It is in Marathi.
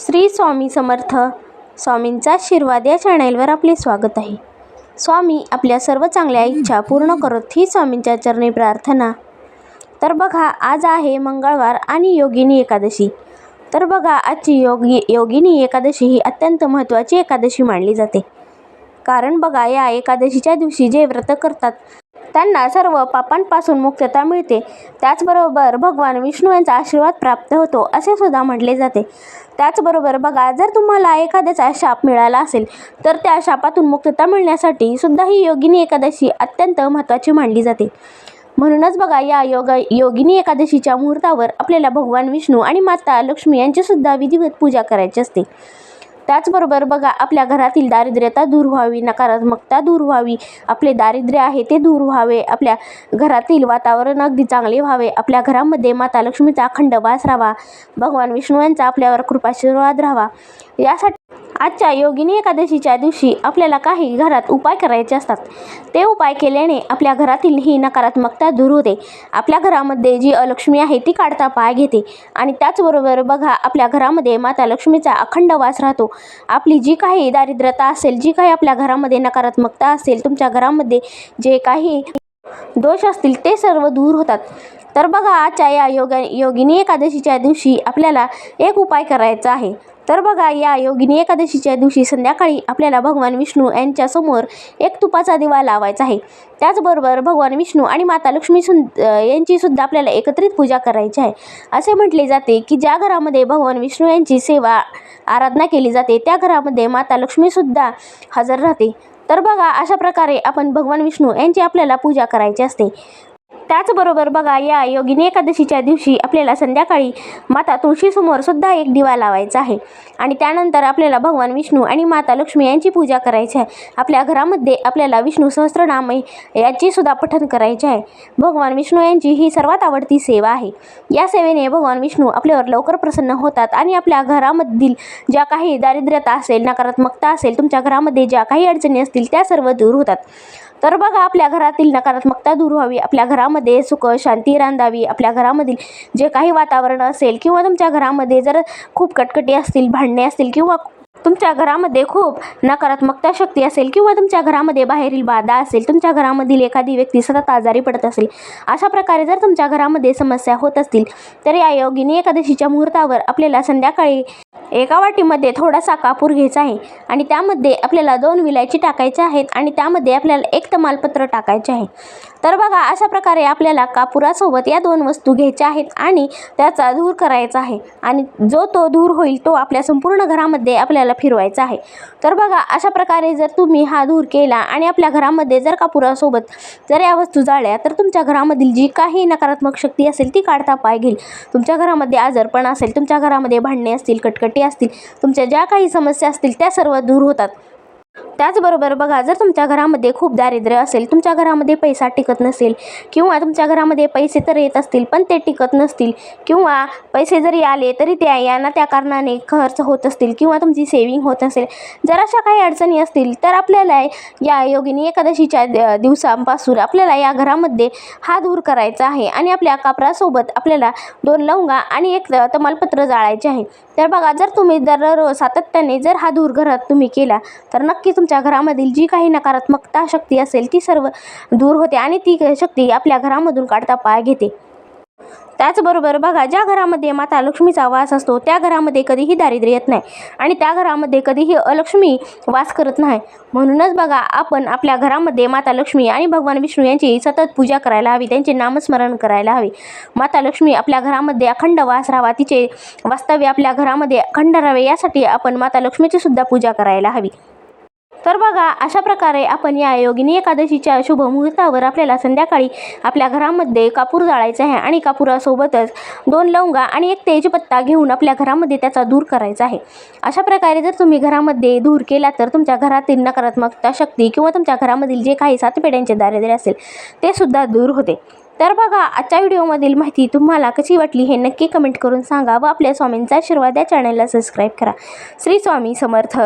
श्री स्वामी समर्थ. स्वामींचा आशीर्वाद या चॅनेलवर आपले स्वागत आहे. स्वामी आपल्या सर्व चांगल्या इच्छा पूर्ण करत ही स्वामींच्या चरणी प्रार्थना. तर बघा आज आहे मंगळवार आणि योगिनी एकादशी. तर बघा आजची योगी योगिनी एकादशी ही अत्यंत महत्त्वाची एकादशी मानली जाते. कारण बघा या एकादशीच्या दिवशी जे व्रत करतात त्यांना सर्व पापांपासून मुक्तता मिळते. त्याचबरोबर भगवान विष्णू यांचा आशीर्वाद प्राप्त होतो असे सुद्धा म्हटले जाते. त्याचबरोबर बघा जर तुम्हाला एखाद्याचा शाप मिळाला असेल तर त्या शापातून मुक्तता मिळण्यासाठी सुद्धा ही योगिनी एकादशी अत्यंत महत्त्वाची मानली जाते. म्हणूनच बघा या योग योगिनी एकादशीच्या मुहूर्तावर आपल्याला भगवान विष्णू आणि माता लक्ष्मी यांची सुद्धा विधिवत पूजा करायची असते. त्याचबरोबर बघा आपल्या घरातील दारिद्र्यता दूर व्हावी नकारात्मकता दूर व्हावी. आपले दारिद्र्य आहे ते दूर व्हावे आपल्या घरातील वातावरण अगदी चांगले व्हावे आपल्या घरामध्ये माता लक्ष्मीचा अखंड वास राहावा भगवान विष्णू यांचा आपल्यावर कृपाशीर्वाद राहावा. यासाठी आजच्या योगिनी एकादशीच्या दिवशी आपल्याला काही घरात उपाय करायचे असतात. ते उपाय केल्याने आपल्या घरातील ही नकारात्मकता दूर होते. आपल्या घरामध्ये जी अलक्ष्मी आहे ती काढता पाय घेते. आणि त्याचबरोबर बघा आपल्या घरामध्ये माता लक्ष्मीचा अखंड वास राहतो. आपली जी काही दारिद्र्यता असेल जी काही आपल्या घरामध्ये नकारात्मकता असेल तुमच्या घरामध्ये जे काही दोष असतील ते सर्व दूर होतात. तर बघा आजच्या या योगा योगिनी एकादशीच्या दिवशी आपल्याला एक उपाय करायचा आहे. तर बघा या योगिनी एकादशीच्या दिवशी संध्याकाळी आपल्याला भगवान विष्णू यांच्यासमोर एक तुपाचा दिवा लावायचा आहे. त्याचबरोबर भगवान विष्णू आणि माता लक्ष्मी सुन यांची सुद्धा आपल्याला एकत्रित पूजा करायची आहे. असे म्हटले जाते की ज्या घरामध्ये भगवान विष्णू यांची सेवा आराधना केली जाते त्या घरामध्ये माता लक्ष्मीसुद्धा हजर राहते. तर बघा अशा प्रकारे आपण भगवान विष्णू यांची आपल्याला पूजा करायची असते. त्याचबरोबर बघा या योगिनी एकादशीच्या दिवशी आपल्याला संध्याकाळी माता तुळशीसमोर सुद्धा एक दिवा लावायचा आहे. आणि त्यानंतर आपल्याला भगवान विष्णू आणि माता लक्ष्मी यांची पूजा करायची आहे. आपल्या घरामध्ये आपल्याला विष्णू सहस्त्रनाम याची सुद्धा पठण करायचे आहे. भगवान विष्णू यांची ही सर्वात आवडती सेवा आहे. या सेवेने भगवान विष्णू आपल्यावर लवकर प्रसन्न होतात आणि आपल्या घरामधील ज्या काही दारिद्र्यता असेल नकारात्मकता असेल तुमच्या घरामध्ये ज्या काही अडचणी असतील त्या सर्व दूर होतात. तर बघा आपल्या घरातील नकारात्मकता दूर व्हावी आपल्या घरामध्ये सुख शांती रांधावी. आपल्या घरामधील जे काही वातावरण असेल किंवा तुमच्या घरामध्ये जर खूप कटकटी असतील भांडणे असतील किंवा तुमच्या घरामध्ये खूप नकारात्मकता शक्ती असेल किंवा तुमच्या घरामध्ये बाहेरील बाधा असेल तुमच्या घरामधील एखादी व्यक्ती सतत आजारी पडत असेल अशा प्रकारे जर तुमच्या घरामध्ये समस्या होत असतील तर या योगिनी एकादशीच्या मुहूर्तावर आपल्याला संध्याकाळी एका वाटीमध्ये थोडासा कापूर घ्यायचा आहे आणि त्यामध्ये आपल्याला दोन विलायची टाकायच्या आहेत आणि त्यामध्ये आपल्याला एक तमालपत्र टाकायचे आहे. तर बघा अशा प्रकारे आपल्याला कापुरासोबत या दोन वस्तू घ्यायच्या आहेत आणि त्याचा धूर करायचा आहे. आणि जो तो धूर होईल तो आपल्या संपूर्ण घरामध्ये आपल्याला फिरवायचा आहे. तर बघा अशा प्रकारे जर तुम्ही हा धूर केला आणि आपल्या घरामध्ये जर कापुरासोबत जर या वस्तू जाळल्या तर तुमच्या घरामधील जी काही नकारात्मक शक्ती असेल ती काढता पाय घेईल. तुमच्या घरामध्ये आजारपण असेल तुमच्या घरामध्ये भांडणे असतील कटकटी असतील तुमच्या ज्या काही समस्या असतील त्या सर्व दूर होतात. त्याचबरोबर बघा जर तुमच्या घरामध्ये खूप दारिद्र्य असेल तुमच्या घरामध्ये पैसा टिकत नसेल किंवा तुमच्या घरामध्ये पैसे तर येत असतील पण ते टिकत नसतील किंवा पैसे जरी आले तरी त्या यांना त्या कारणाने खर्च होत असतील किंवा तुमची सेविंग होत असेल जर अशा काही अडचणी असतील तर आपल्याला या योगिनी एकादशीच्या द- दिवसांपासून आपल्याला या घरामध्ये हा दूर करायचा आहे आणि आपल्या कापरासोबत आपल्याला दोन लवंगा आणि एक तमालपत्र जाळायचे आहे. तर बघा जर तुम्ही दररोज सातत्याने जर हा दूर घरात तुम्ही केला तर नक्की तुमच्या घरामधील जी काही नकारात्मकता शक्ती असेल ती सर्व दूर होते आणि ती शक्ती आपल्या घरामधून काढता पाय घेते. त्याचबरोबर बघा ज्या घरामध्ये माता लक्ष्मीचा वास असतो त्या घरामध्ये कधीही दारिद्र्य येत नाही आणि त्या घरामध्ये कधीही अलक्ष्मी वास करत नाही. म्हणूनच बघा आपण आपल्या घरामध्ये माता लक्ष्मी आणि भगवान विष्णू यांची सतत पूजा करायला हवी त्यांचे नामस्मरण करायला हवे. माता लक्ष्मी आपल्या घरामध्ये अखंड वास राहावा तिचे वास्तव्य आपल्या घरामध्ये अखंड राहावे यासाठी आपण माता लक्ष्मीची सुद्धा पूजा करायला हवी. तर बघा अशा प्रकारे आपण या योगिनी एकादशीच्या शुभ मुहूर्तावर आपल्याला संध्याकाळी आपल्या घरामध्ये कापूर जाळायचा आहे आणि कापुरासोबतच दोन लवंगा आणि एक तेजपत्ता घेऊन आपल्या घरामध्ये त्याचा दूर करायचा आहे. अशा प्रकारे जर तुम्ही घरामध्ये दूर केला तर तुमच्या घरातील नकारात्मकता शक्ती किंवा तुमच्या घरामधील जे काही सातपेड्यांचे दारिद्र्य असेल ते सुद्धा दूर होते. तर बघा आजच्या व्हिडिओमधील माहिती तुम्हाला कशी वाटली हे नक्की कमेंट करून सांगा व आपल्या स्वामींचा आशीर्वाद या चॅनलला सबस्क्राईब करा. श्री स्वामी समर्थ.